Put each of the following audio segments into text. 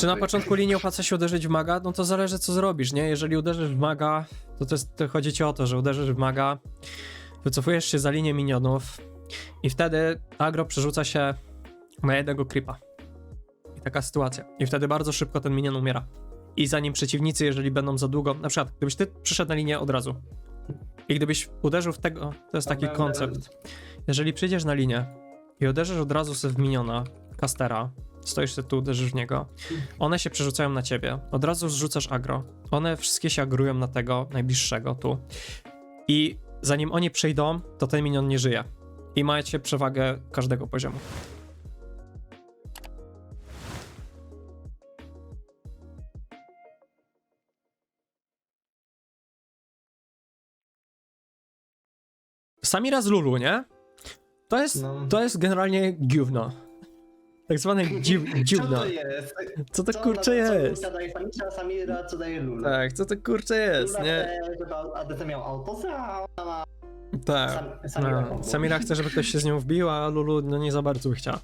Czy na początku linii opłaca się uderzyć w maga? No to zależy co zrobisz, nie? Jeżeli uderzysz w maga, to, to, jest, to chodzi ci o to, że uderzysz w maga, wycofujesz się za linię minionów i wtedy agro przerzuca się na jednego creepa. I taka sytuacja. I wtedy bardzo szybko ten minion umiera. I zanim przeciwnicy, jeżeli będą za długo, na przykład gdybyś ty przyszedł na linię od razu i gdybyś uderzył w tego, to jest taki koncept. Jeżeli przyjdziesz na linię i uderzysz od razu sobie w miniona, castera, stoisz sobie tu, uderzysz w niego, one się przerzucają na ciebie, od razu zrzucasz agro, one wszystkie się agrują na tego najbliższego tu i zanim oni przyjdą, to ten minion nie żyje i macie przewagę każdego poziomu. Samira z Lulu, nie? To jest, No. to jest generalnie gówno. Tak zwane dziw, Co dziwno. to jest? Co to Co co jest? Lulka daje Samira, Samira co daje Lula. Tak, co to kurcze jest, Lula nie? chce, żeby ADC miał autosa, a ona ma... Tak. Sam, Samira, No, Samira chce, żeby ktoś się z nią wbił, a Lulu no nie za bardzo by chciała.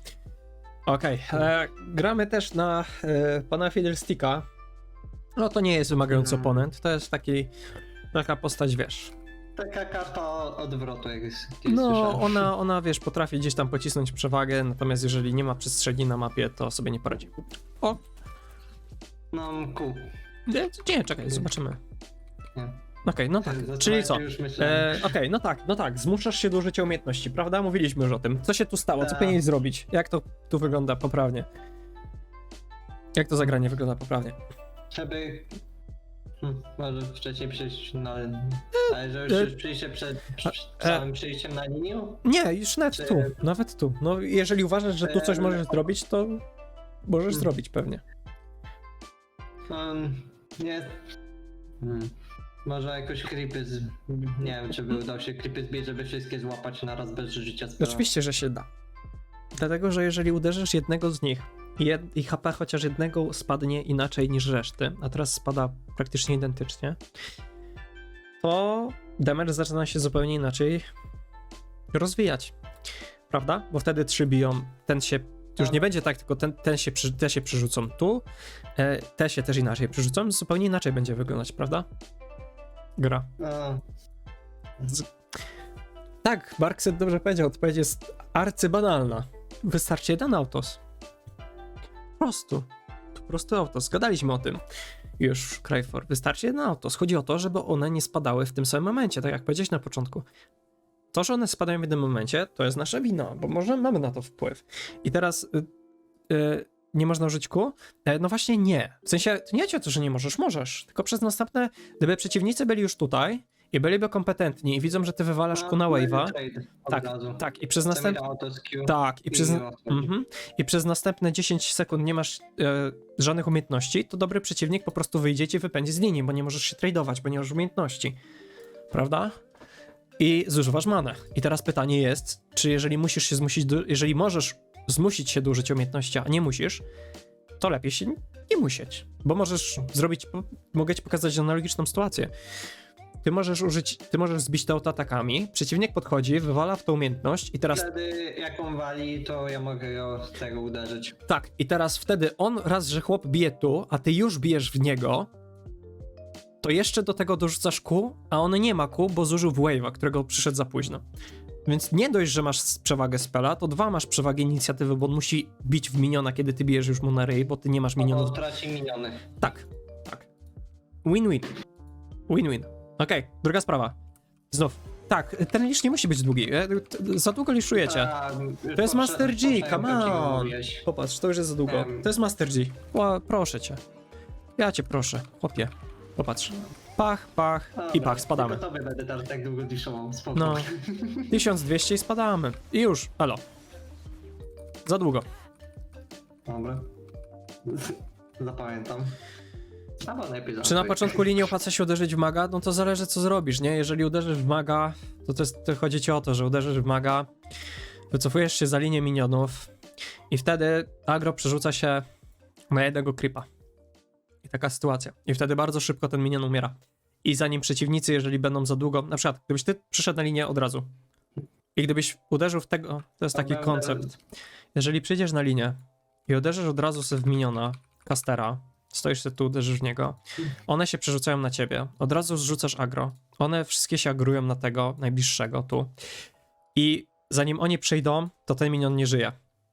Okej, e, gramy też na e, pana Fiddlesticka. No to nie jest wymagający Mm. oponent, to jest taki, taka postać, wiesz. Taka karta odwrotu, jak jest. No, ona, ona, wiesz, potrafi gdzieś tam pocisnąć przewagę, natomiast jeżeli nie ma przestrzeni na mapie, to sobie nie poradzi. O, No, ku. nie, nie czekaj, zobaczymy. Nie. Okej, no tak, Zastanawiam czyli co? E, Okej, no tak, no tak, zmuszasz się do użycia umiejętności, prawda? Mówiliśmy już o tym. Co się tu stało? Co Tak. powinieneś zrobić? Jak to tu wygląda poprawnie? Jak to zagranie wygląda poprawnie? Żeby... Hmm, może wcześniej przyjść na... Ale że e, już przyjście przed, przed e, całym przyjściem na linię? Nie, już nawet Czy- tu, nawet tu. No, jeżeli uważasz, że tu coś E, możesz zrobić, to możesz Hmm. zrobić pewnie. Um, nie... Hmm. Może jakoś creepy z... Nie wiem, czy by udało się creepy zbić, żeby wszystkie złapać naraz bez życia spela. Oczywiście, że się da. Dlatego, że jeżeli uderzysz jednego z nich jed, i HP chociaż jednego spadnie inaczej niż reszty, a teraz spada praktycznie identycznie, to damage zaczyna się zupełnie inaczej rozwijać. Prawda? Bo wtedy trzy biją, ten się już Tak. nie będzie tak, tylko ten, ten się, przy- te się przerzucą tu, e, te się też inaczej przerzucą, zupełnie inaczej będzie wyglądać, prawda? Gra. No, Tak, Barkset dobrze powiedział, odpowiedź jest arcybanalna. Wystarczy jeden autos. Po prostu. Po prostu autos. Zgadaliśmy o tym. Już, Cryfor. Wystarczy jeden autos. Chodzi o to, żeby one nie spadały w tym samym momencie, tak jak powiedziałeś na początku. To, że one spadają w jednym momencie, to jest nasza wina, bo może mamy na to wpływ. I teraz y, y, nie można użyć kół? E, no właśnie nie. W sensie, to nie chodzi o to, że nie możesz, możesz. Tylko przez następne, gdyby przeciwnicy byli już tutaj i byliby kompetentni i widzą, że ty wywalasz kół na wave'a, tak, razu. tak, i przez następne. Tak, i przez, i mhm, i przez następne 10 sekund nie masz e, żadnych umiejętności, to dobry przeciwnik po prostu wyjdzie ci wypędzi z linii, bo nie możesz się tradeować, bo nie masz umiejętności. Prawda? I zużywasz manę. I teraz pytanie jest, czy jeżeli musisz się zmusić, do, jeżeli możesz zmusić się do użycia umiejętności, a nie musisz, to lepiej się nie musieć, bo możesz zrobić, mogę ci pokazać analogiczną sytuację. Ty możesz użyć, ty możesz zbić te autoatakami, przeciwnik podchodzi, wywala w tą umiejętność i teraz Wtedy jak on wali, to ja mogę go z tego uderzyć. Tak, i teraz wtedy on raz, że chłop bije tu, a ty już bijesz w niego, to jeszcze do tego dorzucasz kół, a on nie ma kół, bo zużył w wave'a, którego przyszedł za późno. Więc nie dość, że masz przewagę spela, to dwa masz przewagę inicjatywy, bo on musi bić w miniona, kiedy ty bijesz już mu na ryj, bo ty nie masz minionów. traci miniony. Tak, tak. Win-win. Win-win. Okej, druga sprawa. Znów. Tak, ten lisz nie musi być długi. e, t- Za długo liszujecie. Już To jest Master G, come on. Popatrz, to już jest za długo. Em. To jest Master G. Ła, proszę cię. Ja cię proszę, chłopie. Popatrz. Pach, pach i pach, spadamy. Tobie będę tak długo diszował, spoko. No. 1200 i spadamy. I już, elo. Za długo. Dobra. Zapamiętam. Albo Czy na początku linii opłaca się uderzyć w maga? No to zależy co zrobisz, nie? Jeżeli uderzysz w maga, to, to, jest, to chodzi ci o to, że uderzysz w maga, wycofujesz się za linię minionów i wtedy agro przerzuca się na jednego creepa. I taka sytuacja. I wtedy bardzo szybko ten minion umiera. I zanim przeciwnicy, jeżeli będą za długo, na przykład gdybyś ty przyszedł na linię od razu i gdybyś uderzył w tego, to jest taki koncept. Jeżeli przyjdziesz na linię i uderzysz od razu sobie w miniona, Castera, stoisz sobie tu, uderzysz w niego, one się przerzucają na ciebie, od razu zrzucasz agro, one wszystkie się agrują na tego najbliższego tu. I zanim oni przyjdą, to ten minion nie żyje.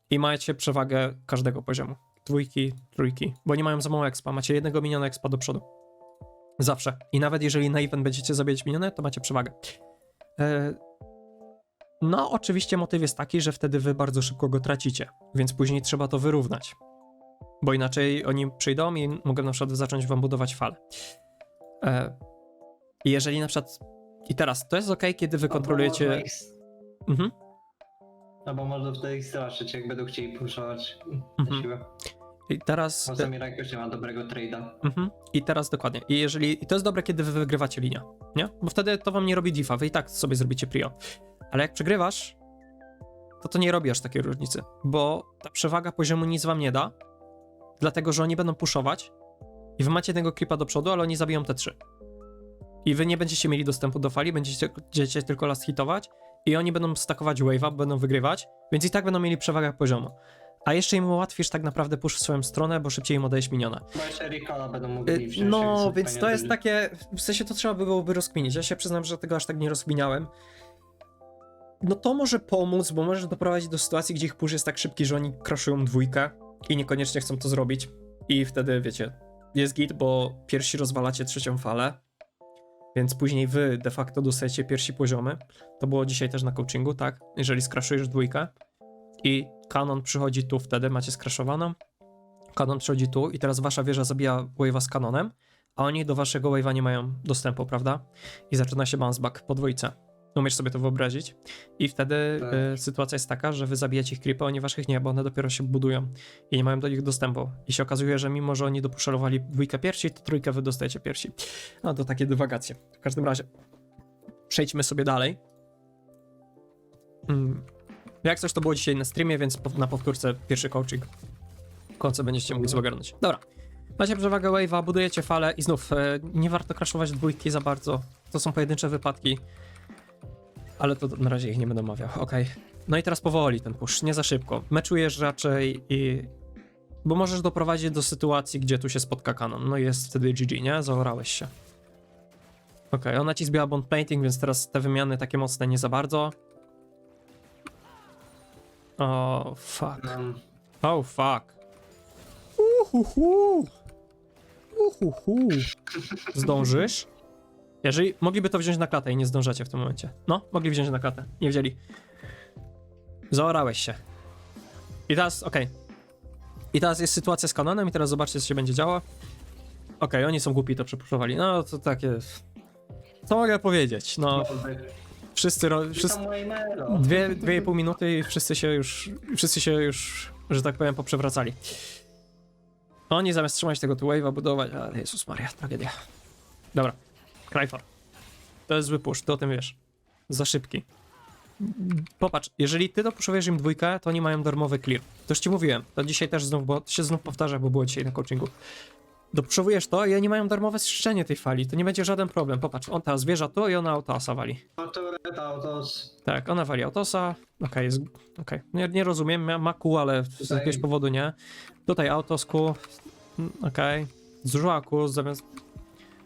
I macie przewagę każdego poziomu, dwójki, trójki, bo nie mają za mało expa, macie jednego miniona expa do przodu. Zawsze. I nawet jeżeli na event będziecie zabijać miniony, to macie przewagę. E, No, oczywiście motyw jest taki, że wtedy wy bardzo szybko go tracicie, więc później trzeba to wyrównać. Bo inaczej oni przyjdą i mogą na przykład zacząć wam budować falę. E, I jeżeli na przykład. I teraz to jest ok, kiedy wy kontrolujecie. Można ich- Mhm. Albo można wtedy ich straszyć, jak będą chcieli puszować Mhm. siłę. I teraz. Bo Samira jakoś nie ma dobrego trade'a. Mhm. I teraz dokładnie. I jeżeli. I to jest dobre, kiedy wy wygrywacie linię, nie? Bo wtedy to wam nie robi diffa, wy i tak sobie zrobicie prio. Ale jak przegrywasz, to to nie robi aż takiej różnicy, bo ta przewaga poziomu nic wam nie da, dlatego że oni będą puszować i wy macie jednego creepa do przodu, ale oni zabiją te trzy. I wy nie będziecie mieli dostępu do fali, będziecie, będziecie tylko last hitować i oni będą stakować wave'a, będą wygrywać, więc i tak będą mieli przewagę poziomu. A jeszcze im ułatwisz tak naprawdę push w swoją stronę, bo szybciej im odejść miniona. Bo jeszcze będą mogli Y, wziąć. jak No, więc to jest takie. W sensie to trzeba by byłoby rozkminić. Ja się przyznam, że tego aż tak nie rozkminiałem. No to może pomóc, bo może doprowadzić do sytuacji, gdzie ich push jest tak szybki, że oni crashują dwójkę i niekoniecznie chcą to zrobić. I wtedy wiecie, jest git, bo pierwsi rozwalacie trzecią falę, więc później wy de facto dostajecie pierwsi poziomy. To było dzisiaj też na coachingu, tak? Jeżeli skraszujesz dwójkę i kanon przychodzi tu, wtedy macie skraszowaną. Kanon przychodzi tu i teraz wasza wieża zabija wave'a z kanonem, a oni do waszego wave'a nie mają dostępu, prawda? I zaczyna się bounce back po dwójce. Umiesz sobie to wyobrazić? I wtedy Tak. y, sytuacja jest taka, że wy zabijacie ich creepy, oni waszych nie, bo one dopiero się budują i nie mają do nich dostępu. I się okazuje, że mimo, że oni dopuszczalowali dwójkę pierwsi, to trójkę wy dostajecie pierwsi. No to takie dywagacje. W każdym razie przejdźmy sobie dalej. Mm. Jak coś to było dzisiaj na streamie, więc po- na powtórce pierwszy coaching. W końcu będziecie mogli sobie ogarnąć. Dobra. Macie przewagę wave'a, budujecie falę i znów e, nie warto crashować dwójki za bardzo. To są pojedyncze wypadki. Ale to na razie ich nie będę omawiał. Okej. No i teraz powoli ten push, nie za szybko. Meczujesz raczej i... Bo możesz doprowadzić do sytuacji, gdzie tu się spotka kanon. No i jest wtedy GG, nie? Zaorałeś się. Okej, ona ci zbiła bond painting, więc teraz te wymiany takie mocne nie za bardzo. O, fuck. Um, Oh fuck. Uhuhu. Uhuhu. Zdążysz? Jeżeli mogliby to wziąć na klatę i nie zdążacie w tym momencie. No, mogli wziąć na klatę. Nie wzięli. Zaorałeś się. I teraz, okej. I teraz jest sytuacja z kanonem i teraz zobaczcie, co się będzie działo. Okej, oni są głupi, to przepuszczowali. No, to takie... Co mogę powiedzieć? No, wszyscy... Ro... wszyscy... Wszyscy... moje melo. Dwie, dwie i pół minuty i wszyscy się już, wszyscy się już, że tak powiem, poprzewracali. Oni zamiast trzymać tego tu wave'a, budować, ale Jezus Maria, tragedia. Dobra, Cryfor. To jest zły push, ty o tym wiesz. Za szybki. Popatrz, jeżeli ty dopuszczujesz im dwójkę, to oni mają darmowy clear. To już ci mówiłem, to dzisiaj też znów, bo się znów powtarza, bo było dzisiaj na coachingu. Dopuszczujesz to i oni mają darmowe strzyżenie tej fali, to nie będzie żaden problem. Popatrz, on teraz wieża tu i ona autosa wali. Autos. Tak, ona wali autosa. Okej, jest. Okej. Nie, nie rozumiem, ma, ma kół, ale z Tutaj- jakiegoś powodu nie. Tutaj autos kół. Mm, Okej. Zużyła kół zamiast.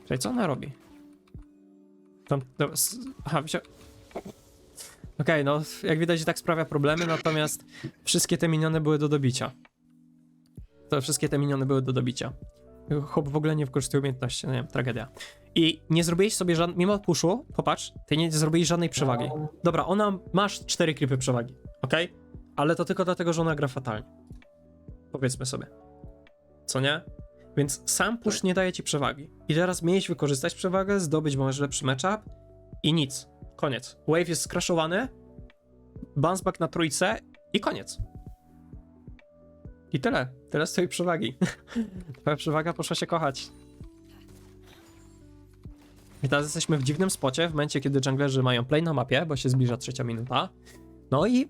Czekaj, co ona robi? Tam. dobra, s- Aha, wziął. Okej, no jak widać i tak sprawia problemy, natomiast wszystkie te miniony były do dobicia. To wszystkie te miniony były do dobicia. Chłop w ogóle nie wykorzystuje umiejętności, no nie wiem, tragedia. I nie zrobiłeś sobie żadnego, mimo puszu, popatrz, ty nie zrobiłeś żadnej przewagi. No, Dobra, ona masz cztery creepy przewagi, ok? Ale to tylko dlatego, że ona gra fatalnie. Powiedzmy sobie. Co nie? Więc sam push nie daje ci przewagi. I teraz miałeś wykorzystać przewagę, zdobyć może lepszy matchup i nic. Koniec. Wave jest skraszowany, bounce back na trójce i koniec. I tyle. Tyle z twojej przewagi. Twoja przewaga poszła się kochać. I teraz jesteśmy w dziwnym spocie, w momencie, kiedy junglerzy mają play na mapie, bo się zbliża trzecia minuta. No i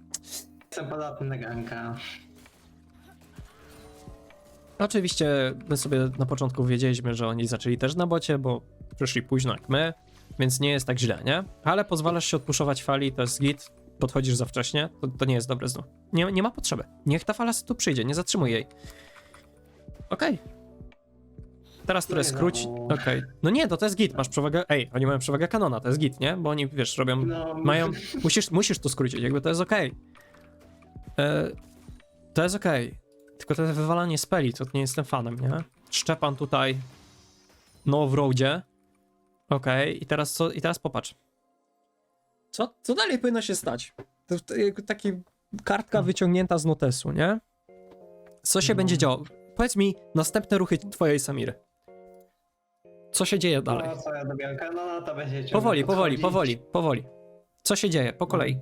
podatny na ganka. Oczywiście my sobie na początku wiedzieliśmy, że oni zaczęli też na bocie, bo przyszli późno jak my, więc nie jest tak źle, nie? Ale pozwalasz się odpuszować fali, to jest git, podchodzisz za wcześnie, to, to nie jest dobre znów. Nie, nie ma potrzeby. Niech ta fala tu przyjdzie, nie zatrzymuj jej. Okej. Teraz które skróć. no. Okej. No nie, to to jest git, masz przewagę. Ej, oni mają przewagę kanona, to jest git, nie? Bo oni, wiesz, robią. No, Mają. Musisz, musisz to skrócić, jakby to jest okej. E, To jest okej. Tylko to jest wywalanie speli, to nie jestem fanem, nie? Szczepan tutaj. No w roadzie. Okej, i teraz co? I teraz popatrz. Co, co dalej powinno się stać? To, to taki kartka wyciągnięta z notesu, nie? Co się No. będzie działo? Powiedz mi następne ruchy twojej Samiry. Co się dzieje dalej? No, co ja do Bianka? No, to będzie Powoli, powoli, powoli, powoli. Co się dzieje? Po kolei.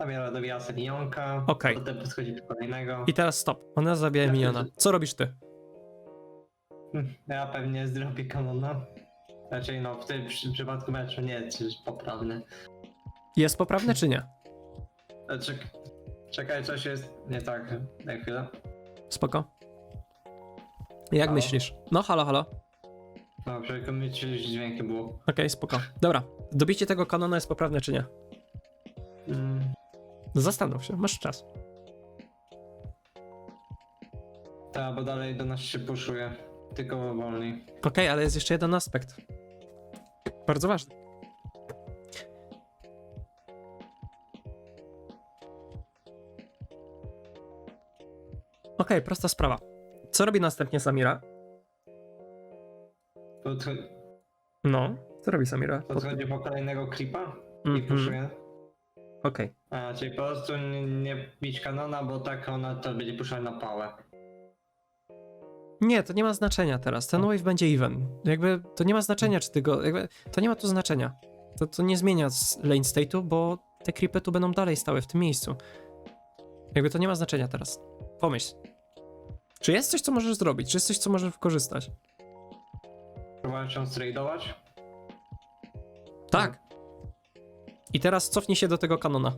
Zabiera dobija Selionka. Okej. Potem podchodzi do kolejnego. I teraz stop. Ona zabija Ja miniona. Co robisz ty? Hmm, Ja pewnie zrobię kanona. Raczej no, w tym przy, przypadku meczu nie, czy poprawny. Jest poprawne czy nie? E, Czek, czekaj, coś jest nie tak. Daj chwilę. Spoko. Jak Halo? myślisz? No, halo, halo. No, tylko mi coś dźwięki było. Okej, spoko. Dobra. Dobicie tego kanona jest poprawne czy nie? Zastanów się, masz czas. tak, bo dalej do nas się puszuje. Tylko wolniej. Okej, ale jest jeszcze jeden aspekt. Bardzo ważny. Okej, prosta sprawa. Co robi następnie Samira? No, co robi Samira? Pod... podchodzi po kolejnego klipa i Mhm, puszuje. Okej. A, czyli po prostu nie, nie bić kanona, bo tak ona to będzie puszczać na pałę. Nie, to nie ma znaczenia teraz. Ten wave będzie even. Jakby to nie ma znaczenia, czy ty go. Jakby, to nie ma tu znaczenia. To, to nie zmienia z lane state'u, bo te creepy tu będą dalej stały w tym miejscu. Jakby to nie ma znaczenia teraz. Pomyśl. Czy jest coś, co możesz zrobić? Czy jest coś, co możesz wykorzystać? Próbowałeś ją stradować? Tak. I teraz cofnij się do tego kanona.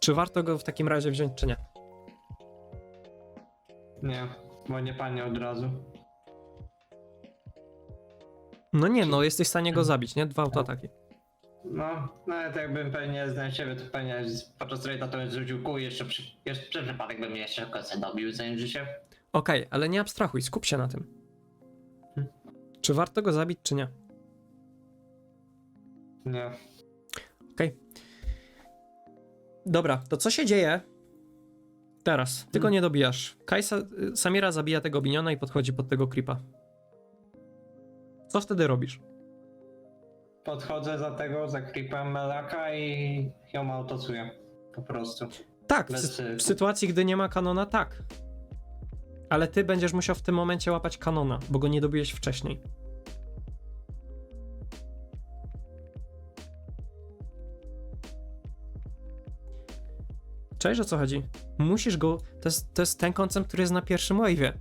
Czy warto go w takim razie wziąć, czy nie? Nie, bo nie panie od razu. No nie, no jesteś w stanie go zabić, nie? Dwa autoataki. No, nawet jakbym pewnie znał siebie, to pewnie podczas trade'a to bym zrzucił kół i jeszcze przy, jeszcze przez przypadek bym jeszcze kosę dobił zanim życie. Okej, ale nie abstrahuj, skup się na tym. Hmm. Czy warto go zabić, czy nie? Nie. Dobra, to co się dzieje teraz? Ty go Hmm. nie dobijasz. Kajsa, y, Samira zabija tego miniona i podchodzi pod tego creepa. Co wtedy robisz? Podchodzę za tego, za creepem Melaka i ją autocuję. Po prostu. Tak, w, Bez, sy- w sytuacji, gdy nie ma kanona, tak. Ale ty będziesz musiał w tym momencie łapać kanona, bo go nie dobiłeś wcześniej. Cześć, o co chodzi? Musisz go. To jest, to jest ten koncept, który jest na pierwszym wave'ie.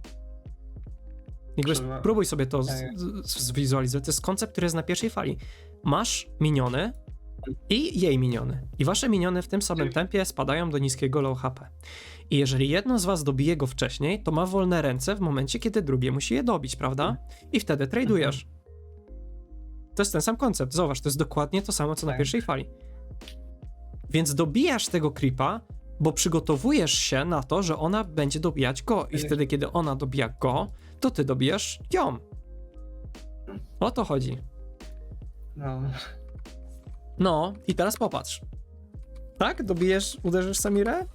Jakby Trzeba- spróbuj sobie to Tak. z- zwizualizować. To jest koncept, który jest na pierwszej fali. Masz miniony i jej miniony. I wasze miniony w tym samym tempie spadają do niskiego low HP. I jeżeli jedno z was dobije go wcześniej, to ma wolne ręce w momencie, kiedy drugie musi je dobić, prawda? I wtedy tradujesz. To jest ten sam koncept. Zauważ, to jest dokładnie to samo, co na Tak. pierwszej fali. Więc dobijasz tego creepa, bo przygotowujesz się na to, że ona będzie dobijać go. I Tak. wtedy, kiedy ona dobija go, to ty dobijasz ją. O to chodzi. No. No, i teraz popatrz. Tak? Dobijesz, uderzysz Samirę?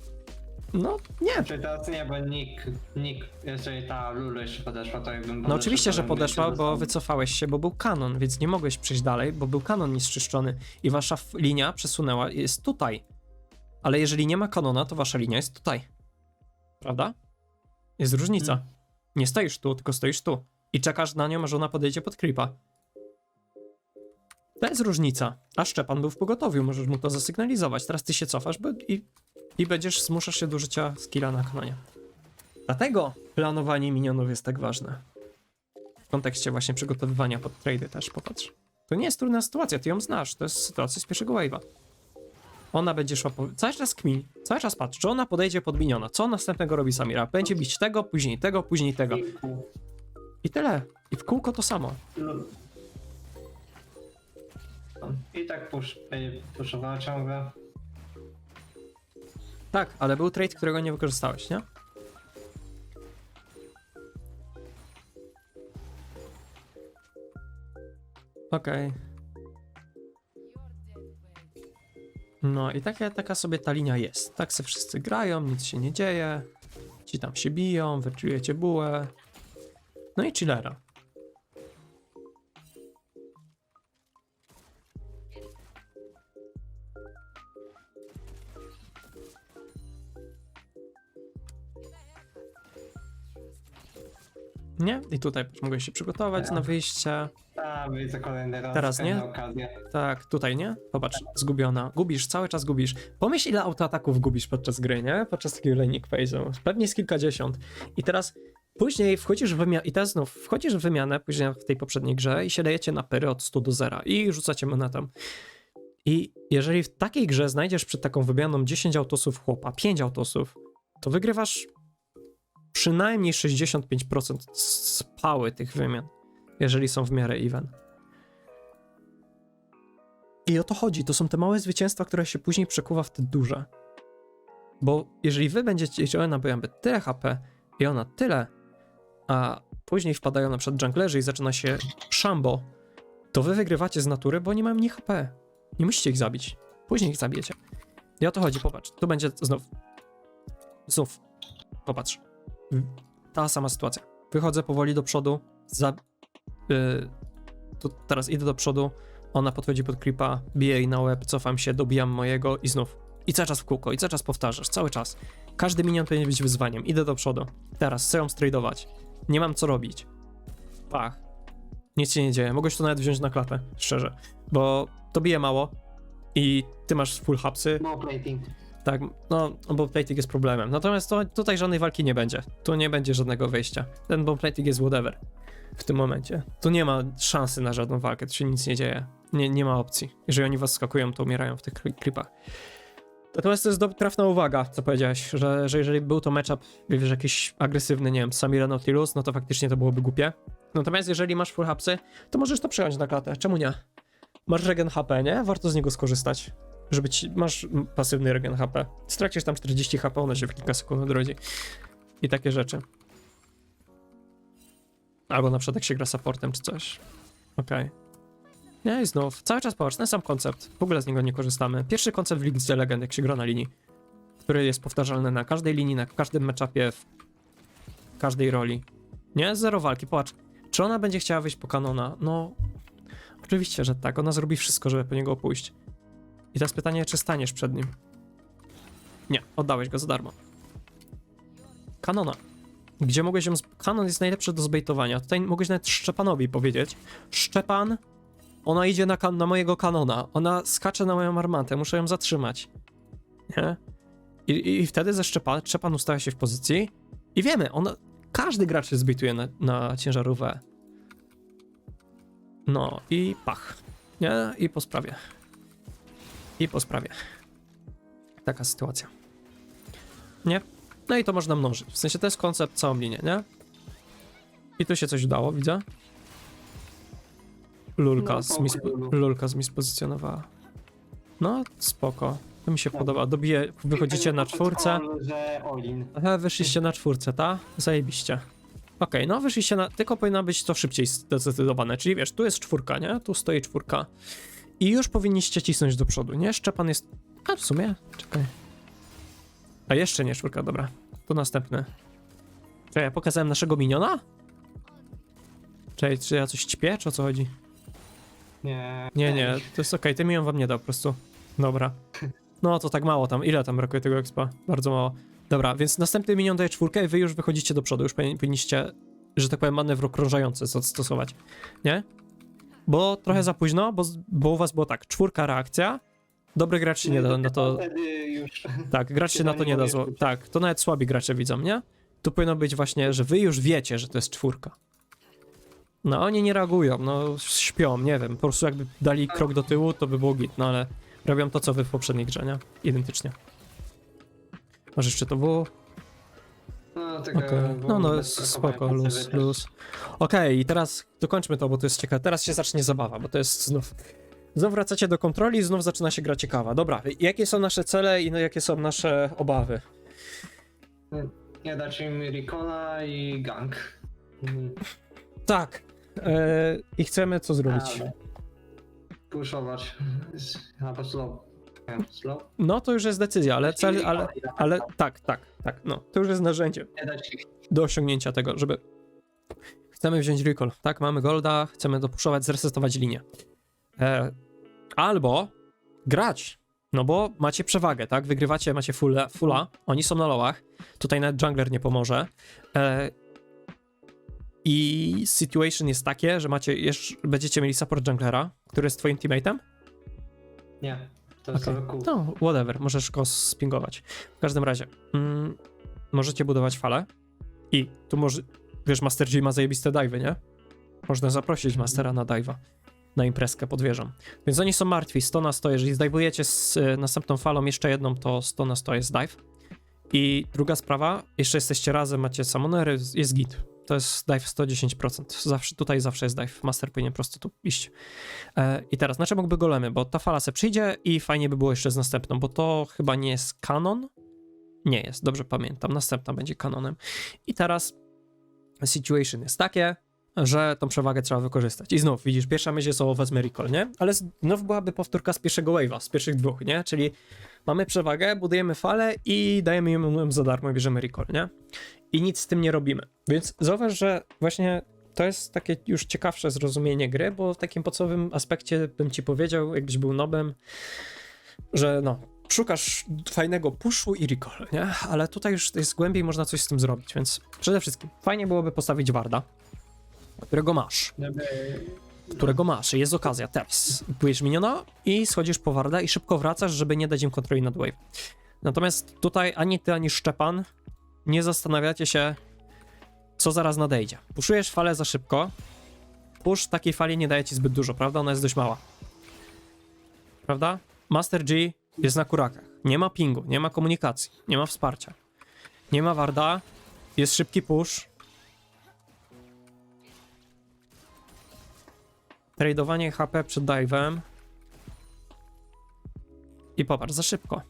No, nie. Czy teraz nie, bo Nick, Nick, jeżeli ta Lulu jeszcze podeszła, to jakbym No oczywiście, że podeszła, bo wycofałeś się, bo był kanon, więc nie mogłeś przejść dalej, bo był kanon niezczyszczony i wasza linia przesunęła, jest tutaj. Ale jeżeli nie ma kanona, to wasza linia jest tutaj. Prawda? Jest różnica. Mm. Nie stoisz tu, tylko stoisz tu. I czekasz na nią, aż ona podejdzie pod creepa. To jest różnica. A Szczepan był w pogotowiu, możesz mu to zasygnalizować. Teraz ty się cofasz i, i będziesz, zmuszasz się do życia skilla na kanonie. Dlatego planowanie minionów jest tak ważne. W kontekście właśnie przygotowywania pod trady też, popatrz. To nie jest trudna sytuacja, ty ją znasz, to jest sytuacja z pierwszego wave'a. Ona będzie szła po... Cały czas kmin, cały czas patrz, czy ona podejdzie pod miniona. Co następnego robi Samira? Będzie bić tego, później tego, później tego. I tyle. I w kółko to samo. I tak push, e, pushowała ciągle. Tak, ale był trade, którego nie wykorzystałeś, nie? Okej. Okay. No i taka, taka sobie ta linia jest. Tak se wszyscy grają, nic się nie dzieje. Ci tam się biją, wyczujecie bułę. No i chillera. Nie? I tutaj mogę się przygotować Tak. na wyjście. A, wyjdę kolejny raz. Teraz nie? Tak, tutaj, nie? Popatrz, zgubiona. Gubisz, cały czas gubisz. Pomyśl, ile autoataków gubisz podczas gry, nie? Podczas takiego laning phase'u. Pewnie z kilkadziesiąt. I teraz później wchodzisz w wymianę, i teraz znów wchodzisz w wymianę, później w tej poprzedniej grze i się dajecie na pyry od 100 do 0 i rzucacie monetą. I jeżeli w takiej grze znajdziesz przed taką wymianą 10 autosów chłopa, 5 autosów, to wygrywasz przynajmniej 65% spały tych wymian, jeżeli są w miarę even. I o to chodzi. To są te małe zwycięstwa, które się później przekuwa w te duże. Bo jeżeli wy będziecie, jeśli ona byłaby tyle HP i ona tyle, a później wpadają na przykład junglerzy i zaczyna się szambo, to wy wygrywacie z natury, bo nie mają mniej HP. Nie musicie ich zabić. Później ich zabijecie. I o to chodzi, popatrz. Tu będzie znów. Znów. Popatrz. Ta sama sytuacja. Wychodzę powoli do przodu. Za... Yy, tu teraz idę do przodu. Ona podchodzi pod creepa, bije jej na łeb, cofam się, dobijam mojego i znów. I cały czas w kółko, i cały czas powtarzasz, cały czas. Każdy minion powinien być wyzwaniem. Idę do przodu. Teraz chcę ją stradować. Nie mam co robić. Pach. Nic się nie dzieje. Mogłeś to nawet wziąć na klatę, szczerze. Bo to bije mało i ty masz full hapsy. No plating. Tak, no, bomb plating jest problemem. Natomiast to, tutaj żadnej walki nie będzie. Tu nie będzie żadnego wyjścia. Ten bomb plating jest whatever w tym momencie. Tu nie ma szansy na żadną walkę, tu się nic nie dzieje. Nie, nie ma opcji. Jeżeli oni was skakują, to umierają w tych kli- klipach. Natomiast to jest do- trafna uwaga, co powiedziałeś, że, że jeżeli był to matchup, wiesz, jakiś agresywny, nie wiem, Samira Nautilus, no to faktycznie to byłoby głupie. Natomiast jeżeli masz full hapsy, to możesz to przejąć na klatę. Czemu nie? Masz regen HP, nie? Warto z niego skorzystać. Żeby ci, masz pasywny regen HP. Stracisz tam 40 HP, ona się w kilka sekund odrodzi. I takie rzeczy. Albo na przykład jak się gra supportem czy coś. Okej. Nie, i znów. Cały czas popatrz, ten sam koncept. W ogóle z niego nie korzystamy. Pierwszy koncept w League Legend, jak się gra na linii. Który jest powtarzalny na każdej linii, na każdym matchupie, w każdej roli. Nie? Zero walki. Popatrz. Czy ona będzie chciała wyjść po kanona? No... Oczywiście, że tak. Ona zrobi wszystko, żeby po niego pójść. I teraz pytanie, czy staniesz przed nim? Nie, oddałeś go za darmo. Kanona. Gdzie mogłeś ją... Kanon jest najlepszy do zbejtowania. Tutaj mogłeś nawet Szczepanowi powiedzieć. Szczepan, ona idzie na, kan- na mojego kanona. Ona skacze na moją armatę, muszę ją zatrzymać. Nie? I, i, i wtedy ze Szczepan, Szczepan ustawia się w pozycji i wiemy, ona... Każdy gracz się zbejtuje na, na ciężarówkę. No i pach. Nie? I po sprawie. I po sprawie. Taka sytuacja. Nie? No i to można mnożyć. W sensie to jest koncept całą linię, nie? I tu się coś udało, widzę. Lulka, No, zmis- spoko, Lulu. Lulka zmispozycjonowała. No, spoko. To mi się podoba. Dobije, wychodzicie na czwórce. Aha, wyszliście na czwórce, ta? Zajebiście. Okej, no wyszliście na... Tylko powinno być to szybciej zdecydowane, czyli wiesz, tu jest czwórka, nie? Tu stoi czwórka. I już powinniście cisnąć do przodu, nie? Szczepan jest... A, w sumie? Czekaj. A jeszcze nie czwórka, dobra. To następny. Czy ja pokazałem naszego miniona? Czekaj, czy ja coś ćpię, czy o co chodzi? Nie. Nie, nie, to jest okej, ten minion wam nie dał po prostu. Dobra. No to tak mało tam, ile tam brakuje tego expa? Bardzo mało. Dobra, więc następny minion daje czwórkę i wy już wychodzicie do przodu, już powinni- powinniście, że tak powiem, manewr okrążający zastosować, nie? Bo trochę za późno, bo, bo u was było tak, czwórka reakcja, dobry gracz się nie da na to, tak, gracz się na to nie da, zło- tak, to nawet słabi gracze widzą, nie? Tu powinno być właśnie, że wy już wiecie, że to jest czwórka. No oni nie reagują, no śpią, nie wiem, po prostu jakby dali krok do tyłu, to by było git, no ale robią to, co wy w poprzedniej grze, nie? Identycznie. Może jeszcze to było? No, tego Okej, było no no, spoko, luz, luz. Okej, i teraz dokończmy to, bo to jest ciekawe. Teraz się zacznie zabawa, bo to jest znów... Znów wracacie do kontroli i znów zaczyna się gra ciekawa. Dobra, jakie są nasze cele i no, jakie są nasze obawy? Nie dać im Recona i gang. Mm, Tak. E, I chcemy co zrobić? ale puszować. Albo slow. Nie slow? No to już jest decyzja, ale cel, ale, ale tak, tak, tak, no. To już jest narzędzie do osiągnięcia tego, żeby... Chcemy wziąć recall, tak? Mamy golda, chcemy dopuszować, zresetować linię. E, albo grać, no bo macie przewagę, tak? Wygrywacie, macie fulla, fulla oni są na lowach, tutaj nawet jungler nie pomoże. E, I situation jest takie, że macie jeszcze, będziecie mieli support junglera, który jest twoim teammateem, Nie. To jest okay. kół. No, whatever, możesz go spingować. W każdym razie, mm, możecie budować falę i tu może, wiesz, Master G ma zajebiste dive'y, nie? Można zaprosić Mastera na dive'a, na imprezkę pod wieżą. Więc oni są martwi, 100 na 100, jeżeli zdajwujecie z y, następną falą jeszcze jedną, to 100 na 100 jest dive. I druga sprawa, jeszcze jesteście razem, macie summonery, jest git. To jest dive 110%. Zawsze, tutaj zawsze jest dive. Master powinien po prostu tu iść. E, I teraz, na czym mógłby golemy? Bo ta fala se przyjdzie i fajnie by było jeszcze z następną, bo to chyba nie jest kanon. Nie jest, dobrze pamiętam. Następna będzie kanonem. I teraz situation jest takie, że tą przewagę trzeba wykorzystać. I znów, widzisz, pierwsza myśl jest o wezmę recall, nie? Ale znów byłaby powtórka z pierwszego wave'a, z pierwszych dwóch, nie? Czyli mamy przewagę, budujemy falę i dajemy ją za darmo i bierzemy recall, nie? I nic z tym nie robimy. Więc zauważ, że właśnie to jest takie już ciekawsze zrozumienie gry, bo w takim podstawowym aspekcie bym ci powiedział, jakbyś był nobem, że no, szukasz fajnego pushu i recall, nie? Ale tutaj już jest głębiej, można coś z tym zrobić, więc przede wszystkim fajnie byłoby postawić Warda, którego masz, którego masz jest okazja teraz. Płyjesz miniona i schodzisz po Warda i szybko wracasz, żeby nie dać im kontroli nad wave. Natomiast tutaj ani ty, ani Szczepan nie zastanawiacie się, co zaraz nadejdzie. Puszujesz falę za szybko. Push takiej fali nie daje ci zbyt dużo, prawda? Ona jest dość mała. Prawda? Master G jest na kurakach. Nie ma pingu, nie ma komunikacji, nie ma wsparcia. Nie ma warda, jest szybki push. Tradowanie HP przed dive'em. I popatrz, za szybko.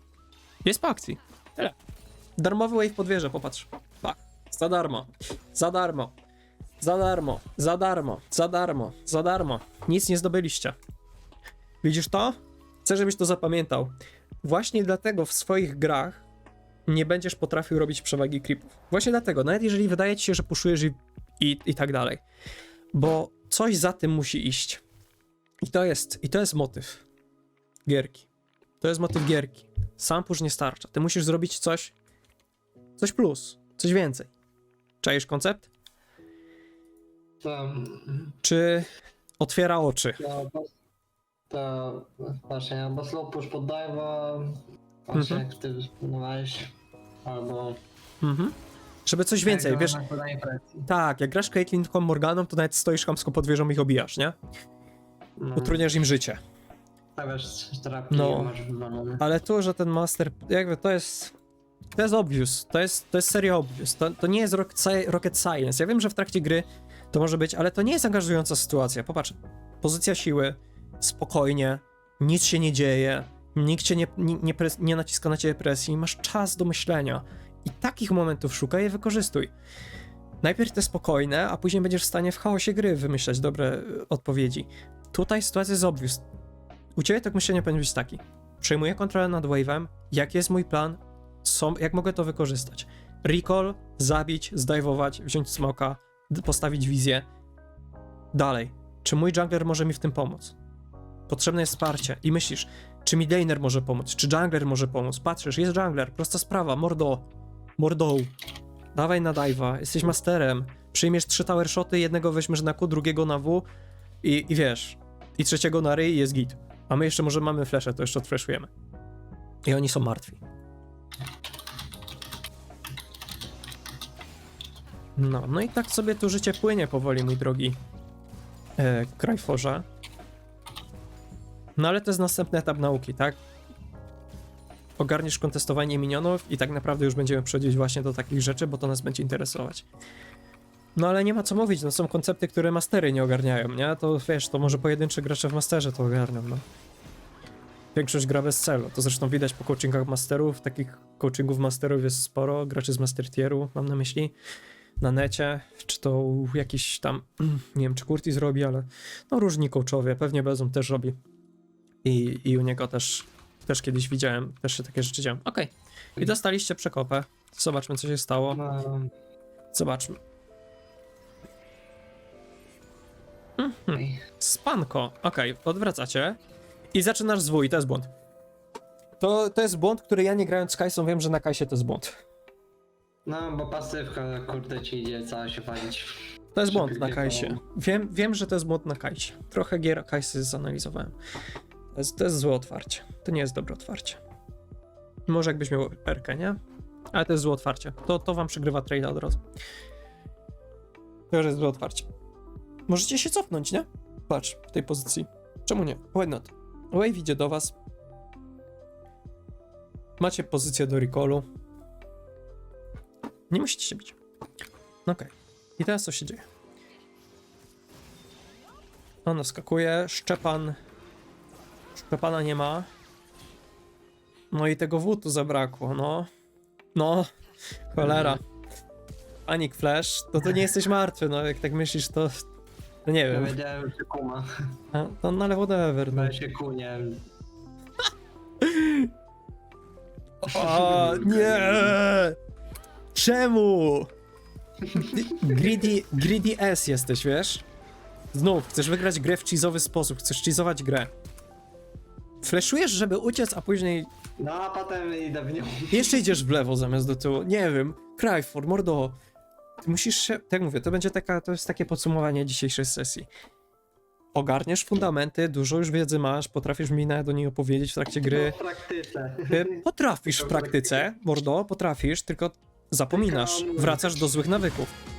Jest po akcji. Tyle. Darmowy wave pod wieżę, popatrz. Tak. Za darmo. Za darmo. Za darmo. Za darmo. Za darmo. Za darmo. Nic nie zdobyliście. Widzisz to? Chcę, żebyś to zapamiętał. Właśnie dlatego w swoich grach nie będziesz potrafił robić przewagi creepów. Właśnie dlatego, nawet jeżeli wydaje ci się, że puszujesz i, i, i tak dalej. Bo coś za tym musi iść. I to jest, i to jest motyw gierki. To jest motyw gierki. Sam push nie starcza. Ty musisz zrobić coś, coś plus, coś więcej. Czaisz koncept? To, Czy otwiera oczy? to, to właśnie, albo slow push pod dive'a, właśnie Mhm. jak ty wspomniałeś, albo... Mhm. Żeby coś więcej, wiesz, presji. tak, jak grasz Caitlyn tylko Morganą, to nawet stoisz chamsko pod wieżą i ich obijasz, nie? No, Utrudniasz im życie. Stawiasz trapki No. i masz wywalone. Ale tu, że ten master, jakby to jest. To jest obvious, to jest, to jest serio obvious. To, to nie jest sci- rocket science. Ja wiem, że w trakcie gry to może być, ale to nie jest angażująca sytuacja. Popatrz, pozycja siły, spokojnie, nic się nie dzieje, nikt cię nie, nie, nie, pres- nie naciska na ciebie presji, masz czas do myślenia. I takich momentów szukaj i wykorzystuj. Najpierw te spokojne, a później będziesz w stanie w chaosie gry wymyślać dobre y, odpowiedzi. Tutaj sytuacja jest obvious. U ciebie tak myślenie powinien być taki przejmuję kontrolę nad wave'em, jaki jest mój plan, są, jak mogę to wykorzystać. Recall, zabić, zdajwować, wziąć smoka, postawić wizję. Dalej, czy mój jungler może mi w tym pomóc? Potrzebne jest wsparcie i myślisz, czy mi laner może pomóc, czy jungler może pomóc. Patrzysz, jest jungler, prosta sprawa, mordo, mordo. Dawaj na dive'a, jesteś masterem, przyjmiesz trzy tower shoty, jednego weźmiesz na Q, drugiego na W i, i wiesz, i trzeciego na ryj i jest git. A my jeszcze może mamy flesze, to jeszcze odfreshujemy. I oni są martwi. No, no i tak sobie tu życie płynie powoli, mój drogi e, Krajforze. No ale to jest następny etap nauki, tak? Ogarniesz kontestowanie minionów i tak naprawdę już będziemy przechodzić właśnie do takich rzeczy, bo to nas będzie interesować. No ale nie ma co mówić, no są koncepty, które mastery nie ogarniają, nie? To wiesz, to może pojedynczy gracze w masterze to ogarnią, no. Większość gra bez celu, to zresztą widać po coachingach masterów, takich coachingów masterów jest sporo, graczy z master tieru, mam na myśli, na necie, czy to jakiś tam, nie wiem, czy Curtis robi, ale no różni coachowie, pewnie Bezum też robi. I, i u niego też, też kiedyś widziałem, też się takie rzeczy działy. Okej. I dostaliście przekopę. Zobaczmy, co się stało. No, Zobaczmy. okej. Spanko. Okej, odwracacie. I zaczynasz zwój, to jest błąd. To, to jest błąd, który ja nie grając z Kajsą wiem, że na Kajsie to jest błąd. No bo pasywka, kurde, ci idzie cała się palić. To jest błąd na Kajsie. Wiem, wiem, że to jest błąd na Kajsie. Trochę gier Kajsy zanalizowałem. To jest, to jest złe otwarcie. To nie jest dobre otwarcie. Może jakbyś miał perkę, nie? Ale to jest złe otwarcie. To, to wam przegrywa trade od razu. To już jest złe otwarcie. Możecie się cofnąć, nie? Patrz, w tej pozycji. Czemu nie? Why not? Wave idzie do was. Macie pozycję do recallu. Nie musicie się bić. Okej. I teraz co się dzieje? On wskakuje, Szczepan... Szczepana nie ma. No i tego wutu zabrakło, no. No, cholera. Panik Flash, to to nie jesteś martwy, no jak tak myślisz, to... No nie wiem, wiedziałem, że kuma, A, no, no ale whatever, no. ja się kuniem. O, nie! Czemu? Greedy, greedy S jesteś, wiesz? Znów, chcesz wygrać grę w cheese'owy sposób, chcesz cheese'ować grę. Fleszujesz, żeby uciec, a później No a potem idę w nią. jeszcze idziesz w lewo zamiast do tyłu. Nie wiem, Cryfor, mordo. Ty musisz się, tak mówię, to będzie taka, to jest takie podsumowanie dzisiejszej sesji. Ogarniesz fundamenty, dużo już wiedzy masz, potrafisz mi nawet o niej opowiedzieć w trakcie gry. W praktyce. Y, Potrafisz w praktyce, mordo, potrafisz, tylko zapominasz, wracasz do złych nawyków.